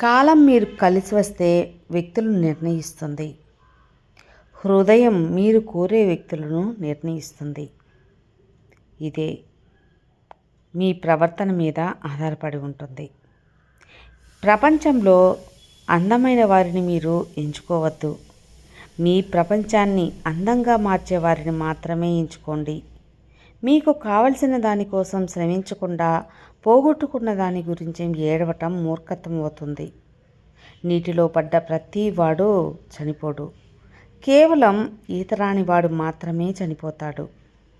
కాలం మీరు కలిసి వస్తే వ్యక్తులు నిర్ణయిస్తుంది. హృదయం మీరు కోరే వ్యక్తులను నిర్ణయిస్తుంది. ఇదే మీ ప్రవర్తన మీద ఆధారపడి ఉంటుంది. ప్రపంచంలో అందమైన వారిని మీరు ఎంచుకోవద్దు. మీ ప్రపంచాన్ని అందంగా మార్చే వారిని మాత్రమే ఎంచుకోండి. మీకు కావలసిన దానికోసం శ్రమించకుండా పోగొట్టుకున్న దాని గురించి ఏడవటం మూర్ఖత్వం అవుతుంది నీటిలో పడ్డ ప్రతి వాడు చనిపోడు. కేవలం ఈతరాని వాడు మాత్రమే చనిపోతాడు.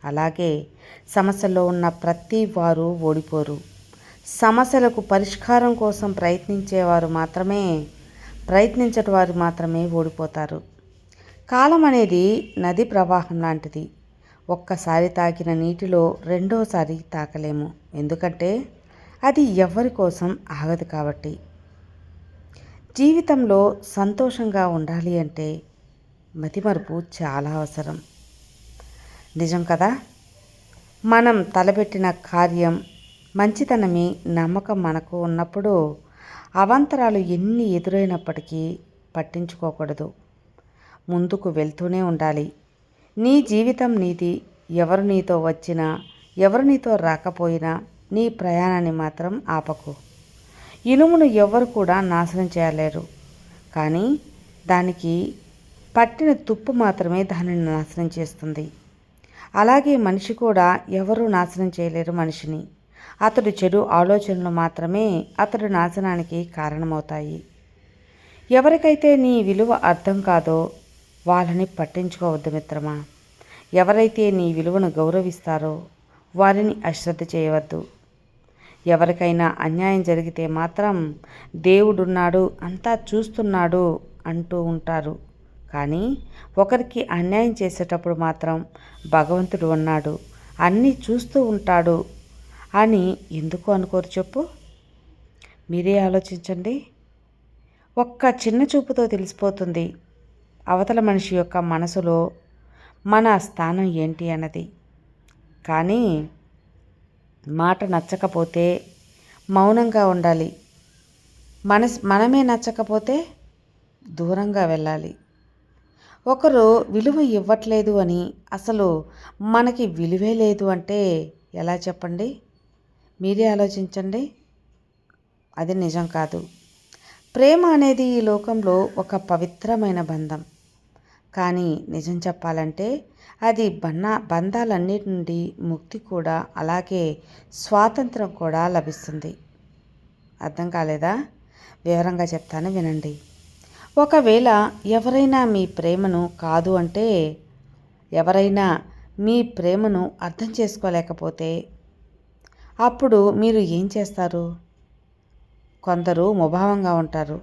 అలాగే సమస్యలో ఉన్న ప్రతి వారు ఓడిపోరు. సమస్యలకు పరిష్కారం కోసం ప్రయత్నించేవారు మాత్రమే ప్రయత్నించటి వారు మాత్రమే ఓడిపోతారు. కాలం అనేది నది ప్రవాహం లాంటిది. ఒక్కసారి తాకిన నీటిలో రెండోసారి తాకలేము. ఎందుకంటే అది ఎవరి కోసం ఆగదు కాబట్టి. జీవితంలో సంతోషంగా ఉండాలి అంటే మతిమరుపు చాలా అవసరం. నిజం కదా? మనం తలపెట్టిన కార్యం మంచితనమే నమ్మకం మనకు ఉన్నప్పుడు అవాంతరాలు ఎన్ని ఎదురైనప్పటికీ పట్టించుకోకూడదు. ముందుకు వెళ్తూనే ఉండాలి. నీ జీవితం నీది. ఎవరు నీతో వచ్చినా ఎవరు నీతో రాకపోయినా నీ ప్రయాణాన్ని మాత్రం ఆపకు. ఇనుమును ఎవరు కూడా నాశనం చేయలేరు. కానీ దానికి పట్టిన తుప్పు మాత్రమే దానిని నాశనం చేస్తుంది. అలాగే మనిషి కూడా ఎవరూ నాశనం చేయలేరు మనిషిని. అతడు చెడు ఆలోచనలు మాత్రమే అతడు నాశనానికి కారణమవుతాయి. ఎవరికైతే నీ విలువ అర్థం కాదో వాళ్ళని పట్టించుకోవద్దు మిత్రమా. ఎవరైతే నీ విలువను గౌరవిస్తారో వారిని అశ్రద్ధ చేయవద్దు. ఎవరికైనా అన్యాయం జరిగితే మాత్రం దేవుడున్నాడు అంతా చూస్తున్నాడు అంటూ ఉంటారు. కానీ ఒకరికి అన్యాయం చేసేటప్పుడు మాత్రం భగవంతుడు ఉన్నాడు అన్నీ చూస్తూ ఉంటాడు అని ఎందుకు అనుకోరు చెప్పు. మీరే ఆలోచించండి. ఒక్క చిన్న చూపుతో తెలిసిపోతుంది. అవతల మనిషి యొక్క మనసులో మన స్థానం ఏంటి అన్నది. కానీ మాట నచ్చకపోతే మౌనంగా ఉండాలి. మనస్ మనమే నచ్చకపోతే దూరంగా వెళ్ళాలి. ఒకరు విలువ ఇవ్వట్లేదు అని అసలు మనకి విలువే లేదు అంటే ఎలా చెప్పండి? మీరే ఆలోచించండి. అది నిజం కాదు. ప్రేమ అనేది ఈ లోకంలో ఒక పవిత్రమైన బంధం. కానీ నిజం చెప్పాలంటే అది బన్నా బంధాలన్నిటి నుండి ముక్తి కూడా అలాగే స్వాతంత్రం కూడా లభిస్తుంది. అర్థం కాలేదా? వివరంగా చెప్తాను వినండి. ఒకవేళ ఎవరైనా మీ ప్రేమను కాదు అంటే ఎవరైనా మీ ప్రేమను అర్థం చేసుకోలేకపోతే అప్పుడు మీరు ఏం చేస్తారు? కొందరు ముభావంగా ఉంటారు.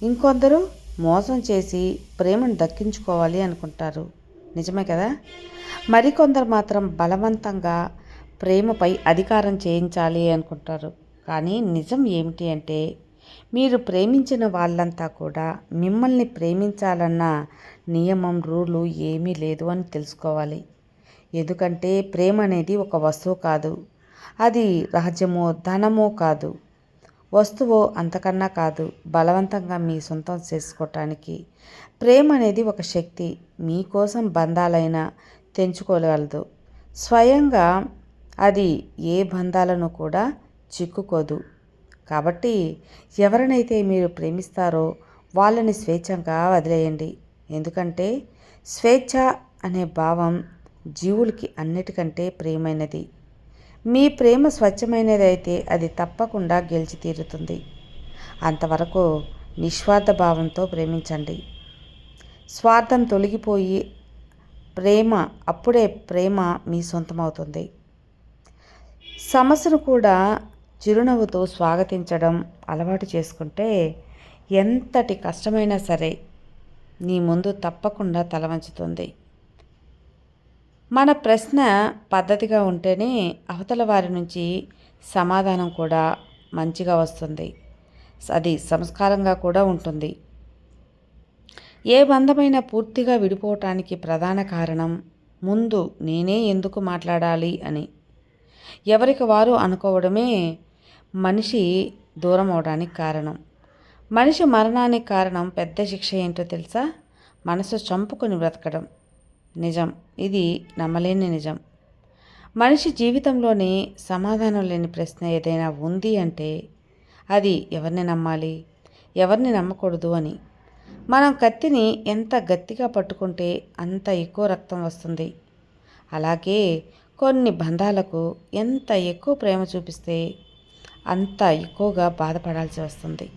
ఇంకొందరు మోసం చేసి ప్రేమను దక్కించుకోవాలి అనుకుంటారు. నిజమే కదా? మరికొందరు మాత్రం బలవంతంగా ప్రేమపై అధికారం చేయించాలి అనుకుంటారు. కానీ నిజం ఏమిటి అంటే మీరు ప్రేమించిన వాళ్ళంతా కూడా మిమ్మల్ని ప్రేమించాలన్న నియమం రూలు ఏమీ లేదు అని తెలుసుకోవాలి. ఎందుకంటే ప్రేమ అనేది ఒక వస్తువు కాదు. అది రాజ్యమో ధనమో కాదు. వస్తువు అంతకన్నా కాదు బలవంతంగా మీ సొంతం చేసుకోవటానికి ప్రేమ అనేది ఒక శక్తి. మీకోసం బంధాలైనా తెంచుకోగలదు. స్వయంగా అది ఏ బంధాలను కూడా చిక్కుకోదు. కాబట్టి ఎవరినైతే మీరు ప్రేమిస్తారో వాళ్ళని స్వేచ్ఛంగా వదిలేయండి. ఎందుకంటే స్వేచ్ఛ అనే భావం జీవులకి అన్నిటికంటే ప్రియమైనది మీ ప్రేమ స్వచ్ఛమైనదైతే అది తప్పకుండా గెలిచి తీరుతుంది. అంతవరకు నిస్వార్థ భావంతో ప్రేమించండి. స్వార్థం తొలగిపోయి ప్రేమ అప్పుడే ప్రేమ మీ సొంతమవుతుంది. సమస్యను కూడా చిరునవ్వుతో స్వాగతించడం అలవాటు చేసుకుంటే ఎంతటి కష్టమైనా సరే నీ ముందు తప్పకుండా తలవంచుతుంది మన ప్రశ్న పద్ధతిగా ఉంటేనే అవతల వారి నుంచి సమాధానం కూడా మంచిగా వస్తుంది. అది సంస్కారంగా కూడా ఉంటుంది. ఏ బంధమైనా పూర్తిగా విడిపోవటానికి ప్రధాన కారణం ముందు నేనే ఎందుకు మాట్లాడాలి అని. ఎవరికి వారు అనుకోవడమే మనిషి దూరం అవడానికి కారణం. మనిషి మరణానికి కారణం పెద్ద శిక్ష ఏంటో తెలుసా? మనసు చంపుకొని బ్రతకడం. నిజం. ఇది నమ్మలేని నిజం. మనిషి జీవితంలోని సమాధానం లేని ప్రశ్న ఏదైనా ఉంది అంటే అది ఎవరిని నమ్మాలి? ఎవరిని నమ్మకూడదు అని. మనం కత్తిని ఎంత గట్టిగా పట్టుకుంటే అంత ఎక్కువ రక్తం వస్తుంది. అలాగే కొన్ని బంధాలకు ఎంత ఎక్కువ ప్రేమ చూపిస్తే అంత ఎక్కువగా బాధపడాల్సి వస్తుంది.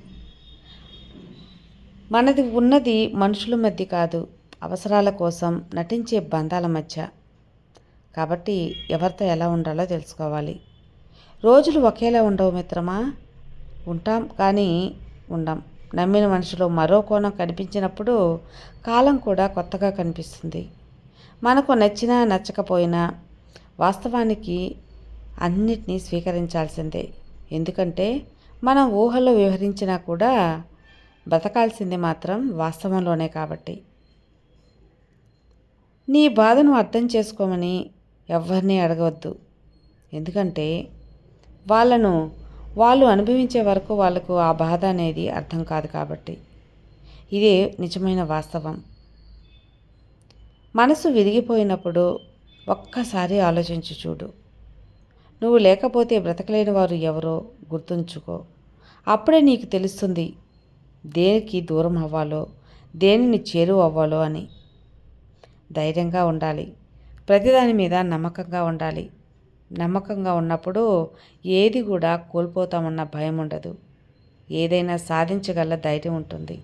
మనది ఉన్నది మనుషుల మధ్య కాదు. అవసరాల కోసం నటించే బంధాల మధ్య. కాబట్టి ఎవరితో ఎలా ఉండాలో తెలుసుకోవాలి. రోజులు ఒకేలా ఉండవు మిత్రమా? ఉంటాం కానీ ఉండం. నమ్మిన మనిషిలో మరో కోణం కనిపించినప్పుడు కాలం కూడా కొత్తగా కనిపిస్తుంది. మనకు నచ్చినా నచ్చకపోయినా వాస్తవానికి అన్నిటినీ స్వీకరించాల్సిందే. ఎందుకంటే మనం ఊహలో వివరించినా కూడా బ్రతకాల్సింది మాత్రం వాస్తవంలోనే కాబట్టి. నీ బాధను అర్థం చేసుకోమని ఎవరిని అడగవద్దు. ఎందుకంటే వాళ్ళను వాళ్ళు అనుభవించే వరకు వాళ్ళకు ఆ బాధ అనేది అర్థం కాదు కాబట్టి. ఇదే నిజమైన వాస్తవం. మనసు విరిగిపోయినప్పుడు ఒక్కసారి ఆలోచించి చూడు. నువ్వు లేకపోతే బ్రతకలేని వారు ఎవరో గుర్తుంచుకో. అప్పుడే నీకు తెలుస్తుంది దేనికి దూరం అవ్వాలో దేనిని చేరువ అవ్వాలో అని. ధైర్యంగా ఉండాలి. ప్రతిదాని మీద నమ్మకంగా ఉండాలి. నమ్మకంగా ఉన్నప్పుడు ఏది కూడా కోల్పోతామన్న భయం ఉండదు. ఏదైనా సాధించగల ధైర్యం ఉంటుంది.